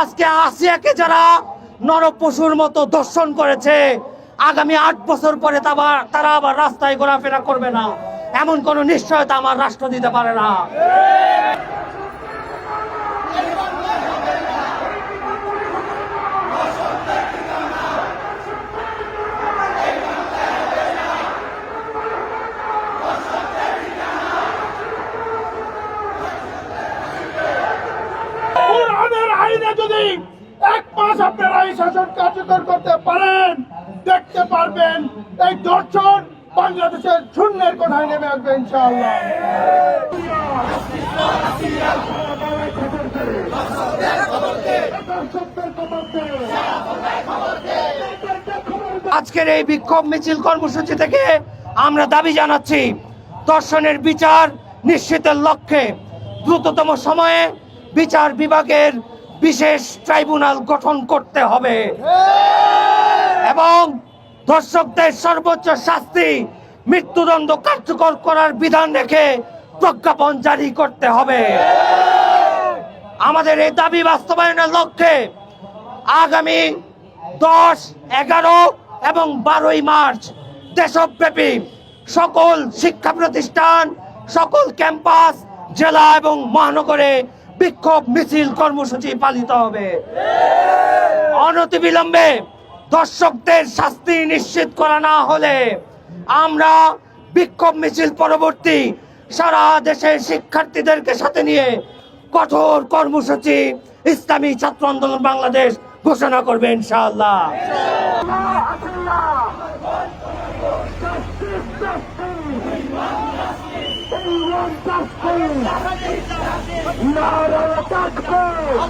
আজকে আসিয়াকে যারা নরপশুর মতো দর্শন করেছে, আগামী আট বছর পরে তারা আবার রাস্তায় ঘোরাফেরা করবে না। এমন কোনো নিশ্চয়তা আমার রাষ্ট্র দিতে পারে না। আইনে যদি এক মাস আপনারা এই শাসন কার্যকর করতে পারেন, দেখতে পারবেন এই দর্শন বাংলাদেশের শূন্যের কোঠায় নেমে আসবে ইনশাআল্লাহ। আজকের এই বিক্ষোভ মিছিল কর্মসূচি থেকে আমরা দাবি জানাচ্ছি দর্শনের বিচার নিশ্চিতের লক্ষ্যে দ্রুততম সময়ে বিচার বিভাগের বিশেষ ট্রাইব্যুনাল গঠন করতে হবে। এবং ধর্ষকদের সর্বোচ্চ শাস্তি মৃত্যুদণ্ড কার্যকর করার বিধান রেখে প্রজ্ঞাপন জারি করতে হবে। আমাদের এই দাবি বাস্তবায়নের লক্ষ্যে আগামী দশ এগারো এবং বারোই মার্চ দেশব্যাপী সকল শিক্ষা প্রতিষ্ঠান সকল ক্যাম্পাস জেলা এবং মহানগরে বিক্ষোভ মিছিল কর্মসূচি পালিত হবে অনতিবিলম্বে দর্শকদের শাস্তি নিশ্চিত করা না হলে আমরা বিক্ষোভ মিছিল পরবর্তী সারা দেশের শিক্ষার্থীদেরকে সাথে নিয়ে কঠোর কর্মসূচি ইসলামী ছাত্র আন্দোলন বাংলাদেশ ঘোষণা করবে ইনশাআল্লাহ নারা তাকবীর